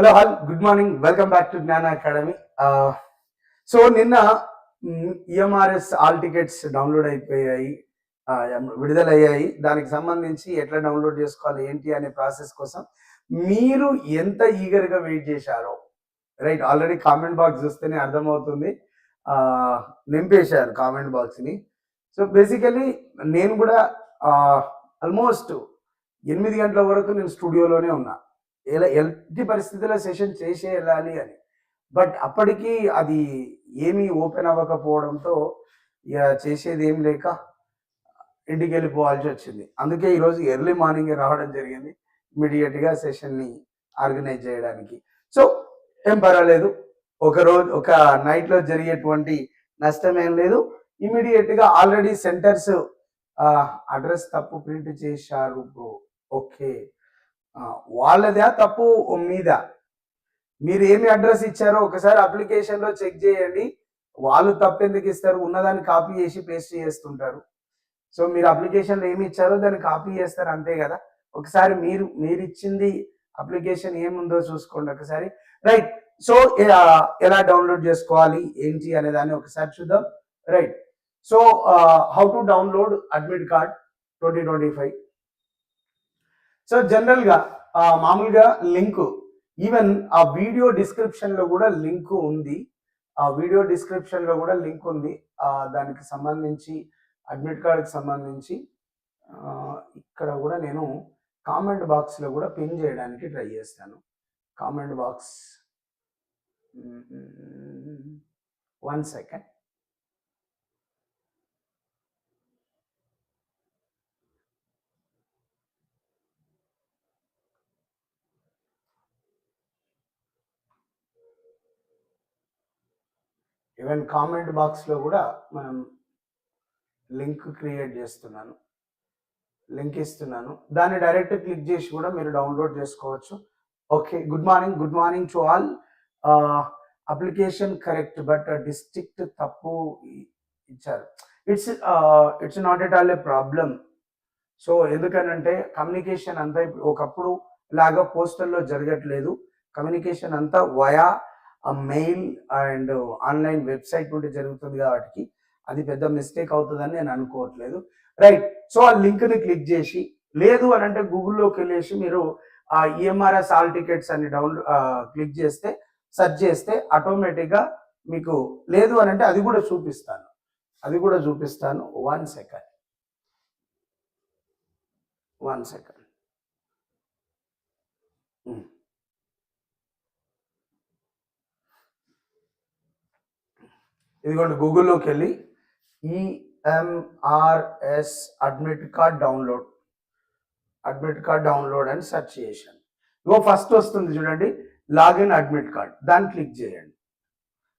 Hello all good morning welcome back to Gnana academy so నిన్న EMRS all tickets download అయిపోయాయి. విడుదలయ్యాయి. దానికి సంబంధించి ఎట్లా డౌన్లోడ్ చేసుకోవాలి ఏంటి అనే ప్రాసెస్ కోసం మీరు ఎంత ఈగర్గా వెయిట్ చేశారో రైట్ ఆల్రెడీ కామెంట్ బాక్స్ చూస్తేనే అర్థమవుతుంది. నింపేశారు కామెంట్ బాక్స్ని సో బేసికలీ నేను కూడా ఆల్మోస్ట్ ఎనిమిది గంటల వరకు నేను స్టూడియోలోనే ఉన్నా. ఎలా ఎలాంటి పరిస్థితుల్లో సెషన్ చేసే వెళ్ళాలి అని. బట్ అప్పటికి అది ఏమీ ఓపెన్ అవ్వకపోవడంతో ఇక చేసేది ఏం లేక ఇంటికి వెళ్ళిపోవాల్సి వచ్చింది. అందుకే ఈరోజు ఎర్లీ మార్నింగ్ రావడం జరిగింది. ఇమీడియట్గా సెషన్ని ఆర్గనైజ్ చేయడానికి. సో ఏం పర్వాలేదు. ఒక రోజు ఒక నైట్లో జరిగేటువంటి నష్టం ఏం లేదు. ఇమీడియట్గా ఆల్రెడీ సెంటర్స్ అడ్రస్ తప్పు ప్రింట్ చేశారు బ్రో ఓకే వాళ్ళదా తప్పు మీద. మీరు ఏమి అడ్రస్ ఇచ్చారో ఒకసారి అప్లికేషన్లో చెక్ చేయండి. వాళ్ళు తప్పు ఎందుకు ఇస్తారు? ఉన్నదాన్ని కాపీ చేసి పేస్ట్ చేస్తుంటారు. సో మీరు అప్లికేషన్లో ఏమి ఇచ్చారో దాన్ని కాపీ చేస్తారు అంతే కదా. ఒకసారి మీరు మీరు ఇచ్చింది అప్లికేషన్ ఏముందో చూసుకోండి ఒకసారి. రైట్. సో ఎలా డౌన్లోడ్ చేసుకోవాలి? ఏంటి అనే దాన్ని ఒకసారి చూద్దాం. Right. So how to download admit card twenty twenty five. So జనరల్గా మామూలుగా లింక్ ఈవెన్ ఆ వీడియో డిస్క్రిప్షన్లో కూడా లింక్ ఉంది. ఆ వీడియో డిస్క్రిప్షన్లో కూడా లింక్ ఉంది. ఆ దానికి సంబంధించి అడ్మిట్ కార్డుకి సంబంధించి ఇక్కడ కూడా నేను కామెంట్ బాక్స్లో కూడా పిన్ చేయడానికి ట్రై చేస్తాను. Comment box one second even comment బాక్స్లో కూడా మనం లింక్ క్రియేట్ చేస్తున్నాను. లింక్ ఇస్తున్నాను. దాన్ని డైరెక్ట్ క్లిక్ చేసి కూడా మీరు డౌన్లోడ్ చేసుకోవచ్చు. Okay good morning good morning to all. Application correct but district తప్పు ఇచ్చారు. It's it's not at all a problem so ఎందుకనంటే కమ్యూనికేషన్ అంతా ఇప్పుడు ఒకప్పుడు లాగా పోస్టల్లో జరగట్లేదు. కమ్యూనికేషన్ అంతా వయా ఆ మెయిల్ అండ్ ఆన్లైన్ వెబ్సైట్ నుండి జరుగుతుంది కాబట్టి అది పెద్ద మిస్టేక్ అవుతుందని నేను అనుకోవట్లేదు. రైట్ సో ఆ లింక్ని క్లిక్ చేసి లేదు అని అంటే గూగుల్లోకి వెళ్ళేసి మీరు ఆ ఈఎంఆర్ఎస్ ఆల్ టికెట్స్ అని డౌన్ క్లిక్ చేస్తే సెర్చ్ చేస్తే ఆటోమేటిక్గా మీకు లేదు అని అంటే అది కూడా చూపిస్తాను. అది కూడా చూపిస్తాను. One second. One second. ఇదిగోండి గూగుల్లోకి వెళ్ళి EMRS admit card download. Admit card download అని సెర్చ్ చేశాను. ఇగో ఫస్ట్ వస్తుంది చూడండి లాగిన్ అడ్మిట్ కార్డ్. దాన్ని క్లిక్ చేయండి.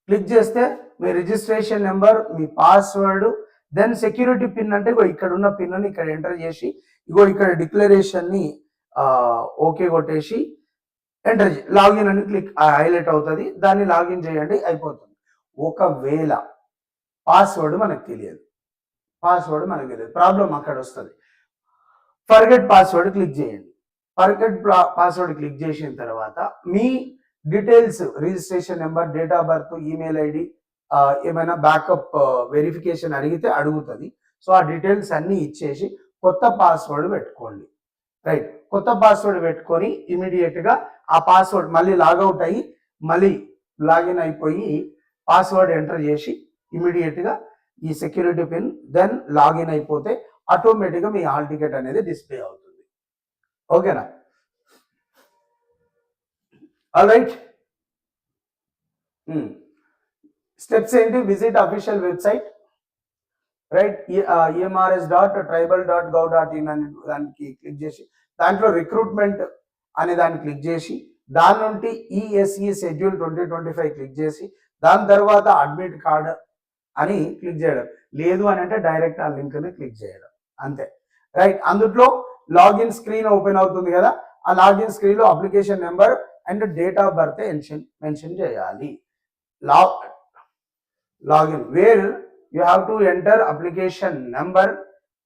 క్లిక్ చేస్తే మీ రిజిస్ట్రేషన్ నెంబర్ మీ పాస్వర్డ్ దెన్ సెక్యూరిటీ పిన్ అంటే ఇగో ఇక్కడ ఉన్న పిన్ని ఇక్కడ ఎంటర్ చేసి ఇగో ఇక్కడ డిక్లరేషన్ని ఓకే కొట్టేసి ఎంటర్ లాగిన్ అని క్లిక్ హైలైట్ అవుతుంది. దాన్ని లాగిన్ చేయండి అయిపోతుంది. ఒకవేళ పాస్వర్డ్ మనకు తెలియదు. పాస్వర్డ్ మనకు తెలియదు. ప్రాబ్లం అక్కడ వస్తుంది. ఫర్గెట్ పాస్వర్డ్ క్లిక్ చేయండి. ఫర్గెట్ పాస్వర్డ్ క్లిక్ చేసిన తర్వాత మీ details registration number date of birth email ID ఏమైనా బ్యాకప్ వెరిఫికేషన్ అడిగితే అడుగుతుంది. సో ఆ డీటెయిల్స్ అన్నీ ఇచ్చేసి కొత్త పాస్వర్డ్ పెట్టుకోండి. రైట్ కొత్త పాస్వర్డ్ పెట్టుకొని ఇమీడియట్గా ఆ పాస్వర్డ్ మళ్ళీ లాగౌట్ అయ్యి మళ్ళీ లాగిన్ అయిపోయి పాస్వర్డ్ ఎంటర్ చేసి ఇమీడియట్గా ఈ సెక్యూరిటీ పిన్ దెన్ లాగిన్ అయిపోతే ఆటోమేటిక్గా మీ హాల్ టికెట్ అనేది డిస్ప్లే అవుతుంది. ఓకేనా ఆల్ రైట్ స్టెప్స్ ఏంటి? Visit official website right EMRS dot tribal dot gov dot in అని దానికి క్లిక్ చేసి దాంట్లో రిక్రూట్మెంట్ అనే దాన్ని క్లిక్ చేసి దాని నుండి ESE schedule twenty twenty five click చేసి దాని తర్వాత అడ్మిట్ కార్డ్ అని క్లిక్ చేయడం. లేదు అని అంటే డైరెక్ట్ ఆ లింక్ని క్లిక్ చేయడం. అంతే. రైట్. అందుట్లో లాగిన్ స్క్రీన్ ఓపెన్ అవుతుంది కదా? ఆ లాగిన్ స్క్రీన్లో application number and date of birth mention mention చేయాలి. లా login. Where you have to enter application number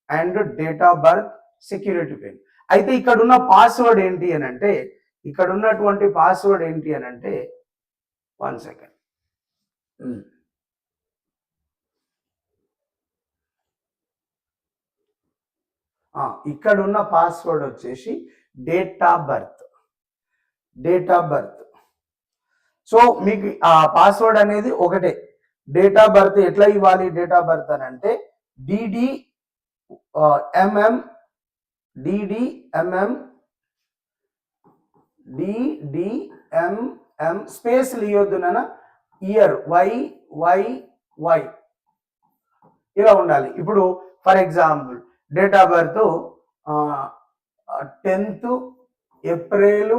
and date of birth security pin. అయితే ఇక్కడ ఉన్న పాస్వర్డ్ ఏంటి అని అంటే ఇక్కడ ఉన్నటువంటి పాస్వర్డ్ ఏంటి అని అంటే వన్ సెకండ్. ఇక్కడ ఉన్న పాస్వర్డ్ వచ్చేసి date of birth date of birth so మీకు ఆ పాస్వర్డ్ అనేది ఒకటే. డేట్ ఆఫ్ బర్త్ ఎట్లా ఇవ్వాలి? డేట్ ఆఫ్ బర్త్ అని అంటే డిడి ఎంఎం డిడిఎంఎం డిడిఎంఎం స్పేస్ ఇవ్వద్దు ఇయర్ వై వై వై ఇలా ఉండాలి. ఇప్పుడు for example date of birth tenth April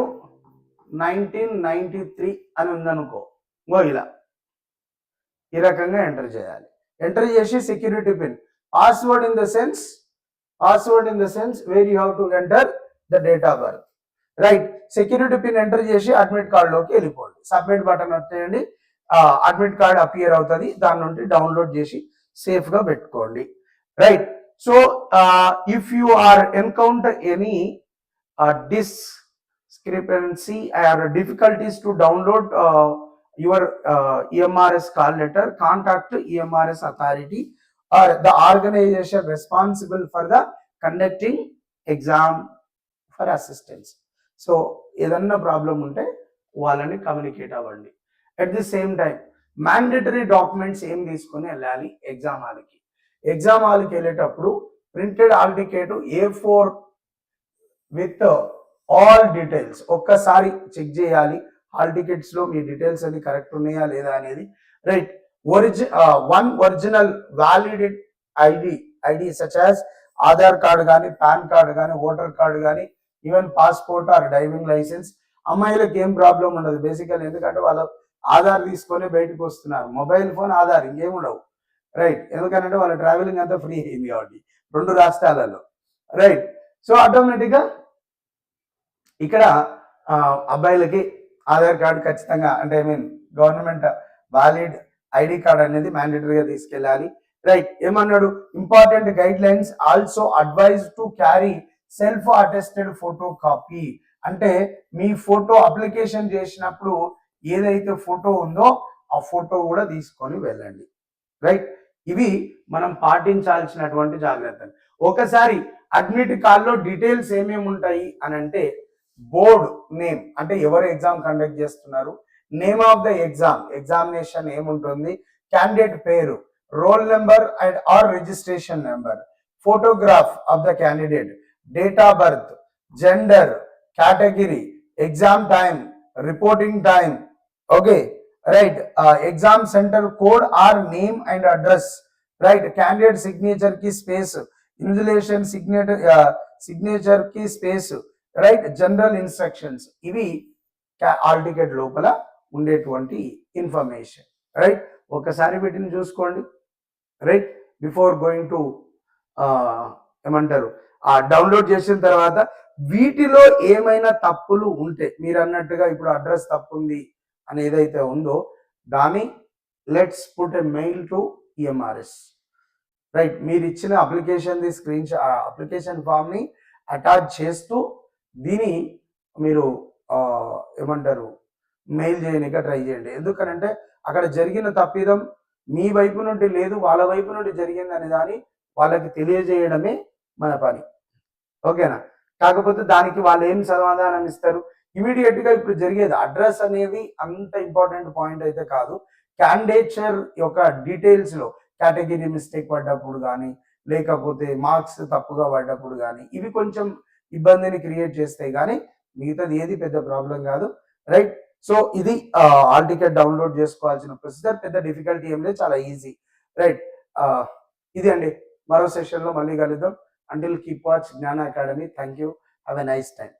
nineteen ninety three అని ఉందనుకో గో ఇలా. ఈ రకంగా ఎంటర్ చేయాలి. ఎంటర్ చేసి security pin password in the sense password in the sense where you have to enter the date of birth right security pin enter చేసి admit కార్డులోకి వెళ్ళిపోండి. సబ్మిట్ బటన్ వచ్చేయండి. అడ్మిట్ కార్డ్ అపియర్ అవుతుంది. దాని నుండి download చేసి సేఫ్గా పెట్టుకోండి. Right so if you are encounter any discrepancy or difficulties to download your EMRS call letter contact EMRS authority or the organisation responsible for the conducting exam for assistance so ఏదన్నా problem ఉంటే వాళ్ళని communicate అవ్వండి. At the same time mandatory documents ఏం తీసుకొని వెళ్ళాలి? Exam హాల్కి. Exam హాల్కి వెళ్ళేటప్పుడు printed hall ticket A four with all details ఒక్కసారి చెక్ చేయాలి. హాల్ టికెట్స్లో మీ డీటెయిల్స్ అన్ని కరెక్ట్ ఉన్నాయా లేదా అనేది. Right ఒరిజి one original valid ID ID such as Aadhaar card కానీ పాన్ కార్డు కానీ ఓటర్ కార్డు కానీ even passport or driving licence అమ్మాయిలకు ఏం ప్రాబ్లం ఉండదు. బేసికల్ ఎందుకంటే వాళ్ళ ఆధార్ తీసుకొని బయటకు వస్తున్నారు. మొబైల్ ఫోన్ ఆధార్ ఇంకేం ఉండవు. రైట్ ఎందుకంటే వాళ్ళ ట్రావెలింగ్ అంతా ఫ్రీ అయింది కాబట్టి. రెండు రాష్ట్రాలలో. రైట్ సో ఆటోమేటిక్గా ఇక్కడ అబ్బాయిలకి ఆధార్ కార్డు ఖచ్చితంగా అంటే I mean government valid ID card అనేది మ్యాండేటరీగా తీసుకెళ్ళాలి. రైట్ ఏమన్నాడు? Important guide lines also advise to carry self attested photo copy అంటే మీ ఫోటో అప్లికేషన్ చేసినప్పుడు ఏదైతే ఫోటో ఉందో ఆ ఫోటో కూడా తీసుకొని వెళ్ళండి. రైట్ ఇవి మనం పాటించాల్సినటువంటి జాగ్రత్తలు. ఒకసారి అడ్మిట్ కార్డులో డీటెయిల్స్ ఏమేమి ఉంటాయి అని అంటే బోర్డ్ నేమ్ అంటే ఎవరు ఎగ్జామ్ కండక్ట్ చేస్తున్నారు name of the exam examination ఏముంటుంది క్యాండిడేట్ పేరు roll number and or registration number photograph of the candidate date of birth gender category exam time reporting time okay right exam centre code or name and address right candidate సిగ్నేచర్కి space insulation signature సిగ్నేచర్కి space right general instructions ఇవి hall ticket లోపల ఉండేటువంటి information right ఒకసారి వీటిని చూసుకోండి. Right before going to ఏమంటారు? ఆ download చేసిన తర్వాత వీటిలో ఏమైనా తప్పులు ఉంటే మీరు అన్నట్టుగా ఇప్పుడు అడ్రస్ తప్పు ఉంది అని ఏదైతే ఉందో దాన్ని let's put a mail to EMRS right మీరు ఇచ్చిన అప్లికేషన్ ది స్క్రీన్ అప్లికేషన్ ఫామ్ని అటాచ్ చేస్తూ దీని మీరు ఏమంటారు మెయిల్ చేయడానికి ట్రై చేయండి. ఎందుకనంటే అక్కడ జరిగిన తప్పిదం మీ వైపు నుండి లేదు వాళ్ళ వైపు నుండి జరిగింది అనే దాన్ని వాళ్ళకి తెలియజేయడమే మన పని. ఓకేనా? కాకపోతే దానికి వాళ్ళు ఏం సమాధానం ఇస్తారు? గా ఇప్పుడు జరిగేది అడ్రస్ అనేది అంత ఇంపార్టెంట్ పాయింట్ అయితే కాదు. క్యాండిడేచర్ యొక్క డీటెయిల్స్లో కేటగిరీ మిస్టేక్ పడ్డప్పుడు కానీ లేకపోతే మార్క్స్ తప్పుగా పడ్డప్పుడు కానీ ఇవి కొంచెం ఇబ్బందిని క్రియేట్ చేస్తాయి కానీ మిగతాది ఏది పెద్ద ప్రాబ్లం కాదు. రైట్ సో ఇది ఆల్ టికెట్ డౌన్లోడ్ చేసుకోవాల్సిన ప్రొసీజర్ పెద్ద డిఫికల్టీ ఏం లేదు చాలా ఈజీ రైట్ ఇది అండి. మరో సెషన్లో మళ్ళీ కలుద్దాం. Until keep watch Gnana Academy thank you have a nice time